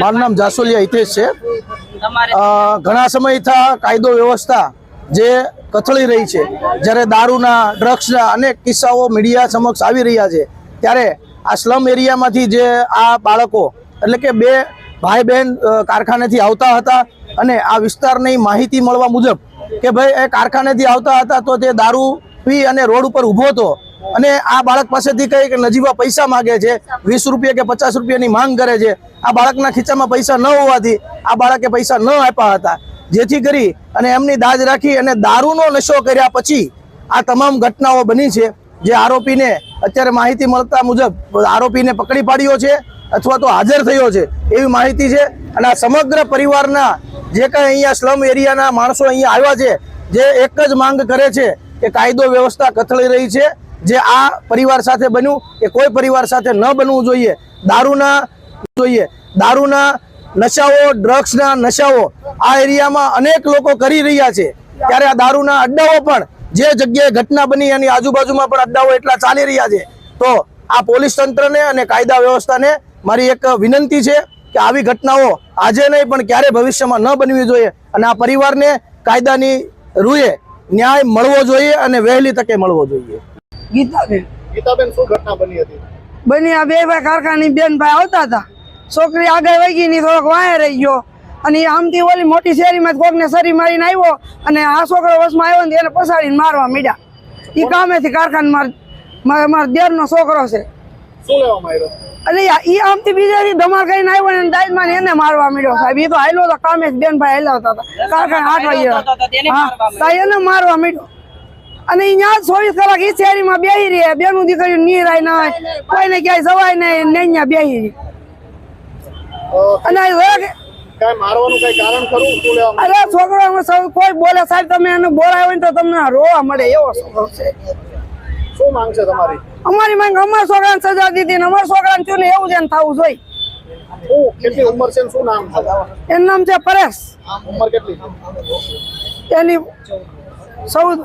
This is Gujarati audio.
મારું નામ જાસોલિયા હિતેશ છે. ઘણા સમયથી કાયદો વ્યવસ્થા જે કથળી રહી છે. જ્યારે દારૂના ડ્રગ્સના અનેક કિસ્સાઓ મીડિયા સમક્ષ આવી રહ્યા છે. ત્યારે આ સ્લમ એરિયામાંથી જે આ બાળકો એટલે કે બે ભાઈ બહેન કારખાનેથી આવતા હતા અને આ વિસ્તારની માહિતી મળવા મુજબ કે ભાઈ એ કારખાનેથી આવતા હતા તો તે દારૂ પી અને રોડ ઉપર ઊભો હતો. અને આ બાળક પાસેથી કઈ કે નજીવા પૈસા માગે છે, વીસ રૂપિયા કે પચાસ રૂપિયાની માંગ કરે છે. આ બાળકના ખીચામાં પૈસા ન હોવાથી આ બાળકે પૈસા ન આપ્યા હતા. જેથી કરી અને એમની દાજ રાખી અને દારૂનો નશો કર્યા પછી આ તમામ ઘટનાઓ બની છે. જે આરોપીને અત્યારે માહિતી મળતા મુજબ આરોપીને પકડી પાડ્યો છે અથવા તો હાજર થયો છે એવી માહિતી છે. અને આ સમગ્ર પરિવારના જે કાંઈ અહીંયા સ્લમ એરિયાના માણસો અહીંયા આવ્યા છે, જે એક જ માંગ કરે છે કે કાયદો વ્યવસ્થા કથળી રહી છે. જે આ પરિવાર સાથે બન્યું એ કોઈ પરિવાર સાથે ન બનવું જોઈએ. દારૂના જોઈએ. દારૂના નશાઓ ડ્રગ્સના નશાઓ આ એરિયામાં અનેક લોકો કરી રહ્યા છે. ત્યારે આ દારૂના અડ્ડાઓ પણ જે જગ્યાએ ઘટના બની એની આજુબાજુમાં પણ અડ્ડાઓ એટલા ચાલી રહ્યા છે. તો આ પોલીસ તંત્રને અને કાયદા વ્યવસ્થાને મારી એક વિનંતી છે કે આવી ઘટનાઓ આજે નહીં, પણ ક્યારે ભવિષ્યમાં ન બનવી જોઈએ અને આ પરિવારને કાયદાની રૂએ ન્યાય મળવો જોઈએ અને વહેલી તકે મળવો જોઈએ. ગીતાબેન. ગીતાબેન શું ઘટના બની હતી? બની આ બે ભાઈ કારખાની બેન ભાઈ આવતા હતા. છોકરી આગળ વહી ગઈ ની થોડોક વાંહે રહી ગયો. અને આમથી ઓલી મોટી શેરીમાં કોકને સરી મારીને આવ્યો અને આ છોકરો વસમાં આવ્યો ને એને પસાડીને મારવા મીડ્યા. એ કામેથી કારખાને માર મારા મારા દેરનો છોકરો છે. શું અને એ ઈ આમથી બીજાથી ધમાલ કરીને આવ્યો ને દાજમાં એને મારવા મળ્યો સાહેબ એ તો હાલ્યો તો કામે બેન ભાઈ હાલ્યા હતા. કારખાને આઠ વાગ્યા. હા તા એને મારવા મીડ્યો. અને અહીંયા ચોવીસ કલાક ઈ શેરીમાં બેહી રહે. બેનું દીકરી નીરાય ના હોય કોઈને ક્યાંય જવાય નહીં. ને અહીંયા બેહી રહી. અને અરે છોકરો કોઈ બોલે સાહેબ તમે એને બોલાય હોય ને તો તમને રોવા મળે એવો છોકરો છે. શું માંગ છે તમારી? અમારી માંગ અમારા છોકરાને સજા દીધી ને અમારા છોકરાને થયું ને એવું જ થવું જોઈએ. કેટલી ઉંમર છે શું નામ છે? એનું નામ છે પરેશ. ઉંમર કેટલી? એની ચૌદ.